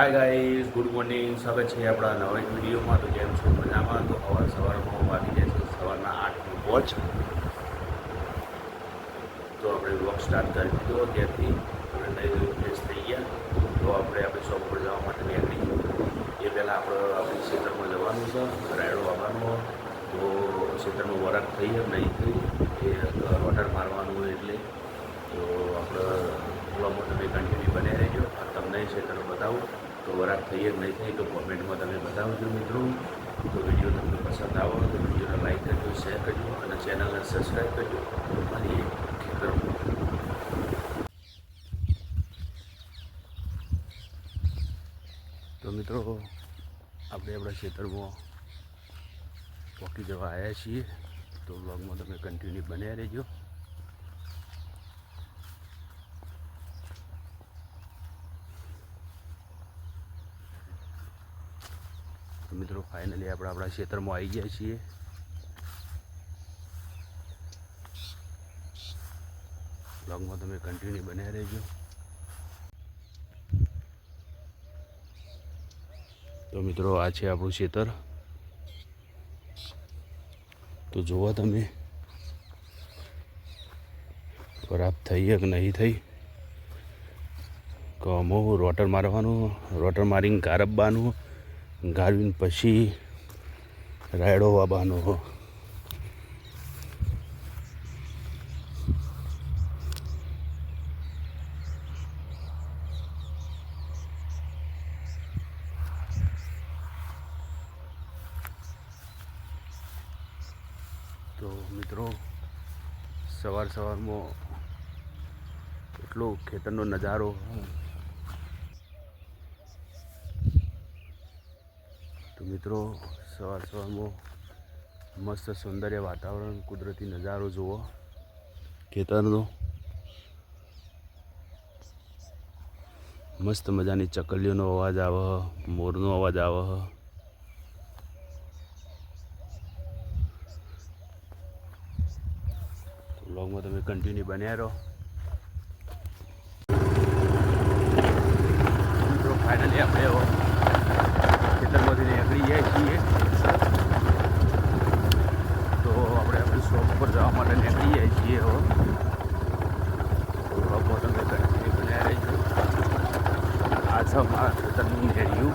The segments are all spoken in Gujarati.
હાય ગાઈઝ ગુડ મોર્નિંગ સ્વાગત છે આપણા નવા વિડીયોમાં. તો કેમ છો? મજામાં? તો સવાર સવારમાં વાગી જાય છે. સવારના આઠની વોચ તો આપણે વોક સ્ટાર્ટ કરી દીધો ત્યારથી આપણે નવી નવી ફ્રેશ થઈ ગયા. તો આપણે આપણે શોપ પર જવા માટે નીકળી એ પહેલાં આપણે આપણે ક્ષેત્રમાં જવાનું છે. રાયડો આવવાનો તો ક્ષેત્રમાં વરાક થઈ કે નહીં થઈ. એ ઓર્ડર મારવાનું હોય એટલે. તો આપણે બ્લોગમાં તમે કન્ટિન્યુ બને રહેજો. તમને ક્ષેત્ર બતાવું. તો વરાક થઈ કે નહીં થઈ તો કોમેન્ટમાં તમે બતાવજો મિત્રો. તો વીડિયો તમને પસંદ આવો તો વિડીયોને લાઈક કરજો શેર કરજો અને ચેનલને સબસ્ક્રાઈબ કરજો. મારી ખેતરમાં તો મિત્રો, આપણે આપણા ખેતરમાં પોકી જવા આવ્યા છીએ. તો બ્લોગમાં તમે કન્ટિન્યુ બન્યા રહેજો. મિત્રો ફાઇનલી આપણે આપણા ક્ષેત્રમાં આવી ગયા છીએ. બ્લોગમાં તમે કન્ટિન્યુ બન્યા રહેજો. તો મિત્રો, આ છે આપણું ક્ષેત્ર. તો જોવા તમે, ખરાબ થઈ કે નહીં થઈ? તો અમુક રોટર મારવાનું, રોટર મારીને ગારબવાનું ગાળવીને પછી રાયડો બાબાનો તો મિત્રો સવાર સવારમાં એટલો ખેતરનો નજારો તો મિત્રો સવાર સવારમાં મસ્ત સૌંદર્ય વાતાવરણ, કુદરતી નજારો જુઓ. ખેતરનો મસ્ત મજાની ચકલીઓનો અવાજ આવે, મોરનો અવાજ આવે. વ્લોગમાં તમે કન્ટિન્યુ બન્યા રહો. મિત્રો ફાઇનલી આપણે હવે ખેતરમાંથી નીકળી જાય છીએ તો આપણે આપણી શોપ પર જવા માટે નીકળી જાય છીએ હવે વ્લોગમાં તમે કન્ટિન્યુ બન્યા રહેજો આ છે મારા ખેતરનું નેરિયું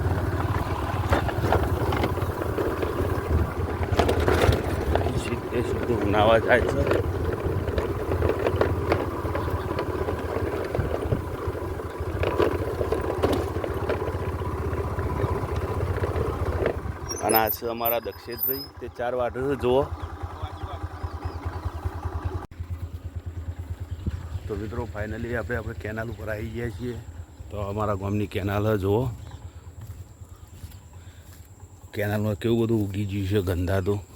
સીધે સીધું નાવા જાય છે. અને આ છે અમારા દક્ષેશભાઈ. તે ચાર વાઢ જુઓ. તો મિત્રો ફાઇનલી આપણે આપણે કેનાલ ઉપર આવી ગયા છીએ. તો અમારા ગામની કેનાલ જુઓ. કેનાલમાં કેવું બધું ઉગી ગયું છે ગંધાતું મિત્રો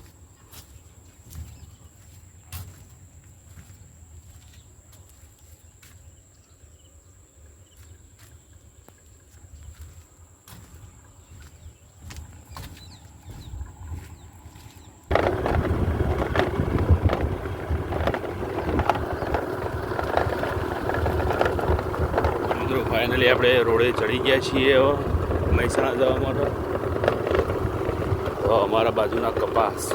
ફાઇનલી આપણે રોડે ચડી ગયા છીએ મહેસાણા જવા માટે. તો અમારા બાજુના કપાસ.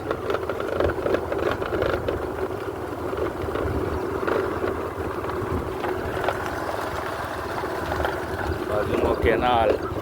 બાજુનો કેનાલ.